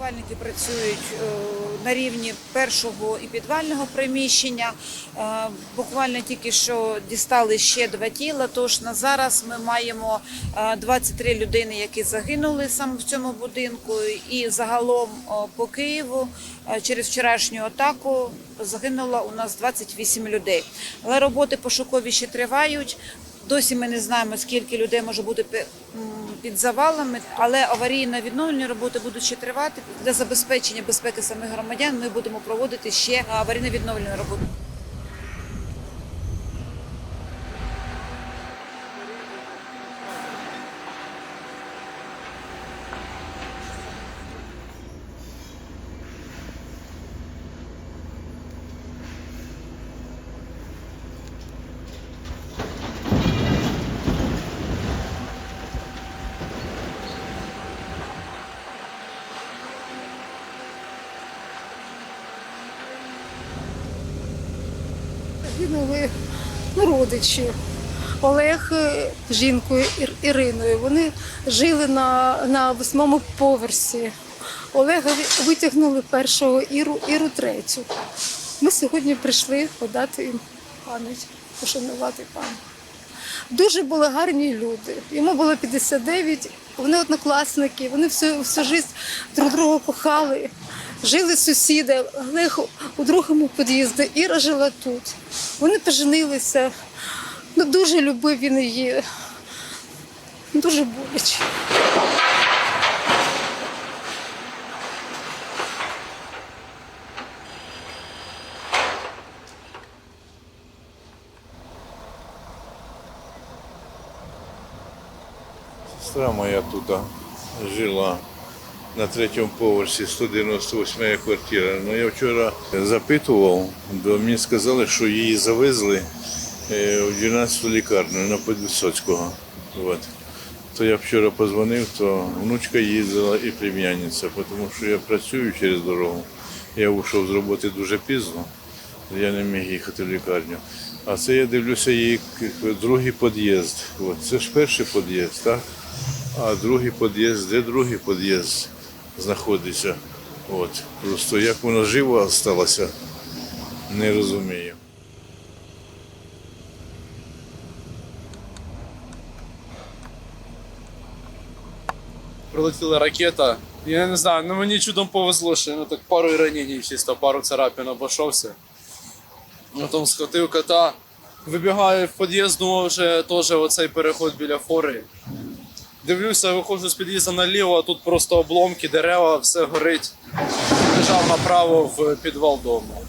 Рятувальники працюють е, на рівні першого і підвального приміщення. Е, Буквально тільки що дістали ще два тіла. Тож на зараз ми маємо е, 23 людини, які загинули саме в цьому будинку. І загалом е, по Києву е, через вчорашню атаку загинуло у нас 28 людей. Але роботи пошукові ще тривають. Досі ми не знаємо, скільки людей може бути під завалами, але аварійно відновлені роботи будуть ще тривати. Для забезпечення безпеки самих громадян ми будемо проводити ще аварійно відновлені роботи. Загинули ну, родичі. Олег е, з жінкою Іриною. Вони жили на, на восьмому поверсі. Олега витягнули першого, Іру, Іру третю. Ми сьогодні прийшли подати їм пам'ять, пошанувати пам'ять. Дуже були гарні люди. Йому було 59, вони однокласники, вони всю, всю життя друг друга кохали. Жили сусіди, Олег у другому під'їзді, Іра жила тут. Вони поженилися. Ну, дуже любив він її. Дуже боляче. Сестра моя тут жила на третьому поверсі 198 квартира. Ну я вчора запитував, бо мені сказали, що її завезли е, в 12 лікарню на Подвисоцького. От. То я вчора позвонив, то внучка їздила і племянниця, тому що я працюю через дорогу. Я вийшов з роботи дуже пізно, я не міг їхати в лікарню. А це я дивлюся її другий під'їзд. Це ж перший під'їзд, так? А другий під'їзд, де другий під'їзд знаходиться? От. Просто як воно живо залишилося, не розумію. прилетіла ракета. Я не знаю, ну мені чудом повезло, що ну так пару ранень, чисто пару царапин обійшовся. Потім схватив кота, вибігаю в під'їзд, думав вже теж оцей переход біля фори. Дивлюся, виходжу з під'їзду наліво, а тут просто обломки, дерева, все горить. Лежав направо в підвал дому.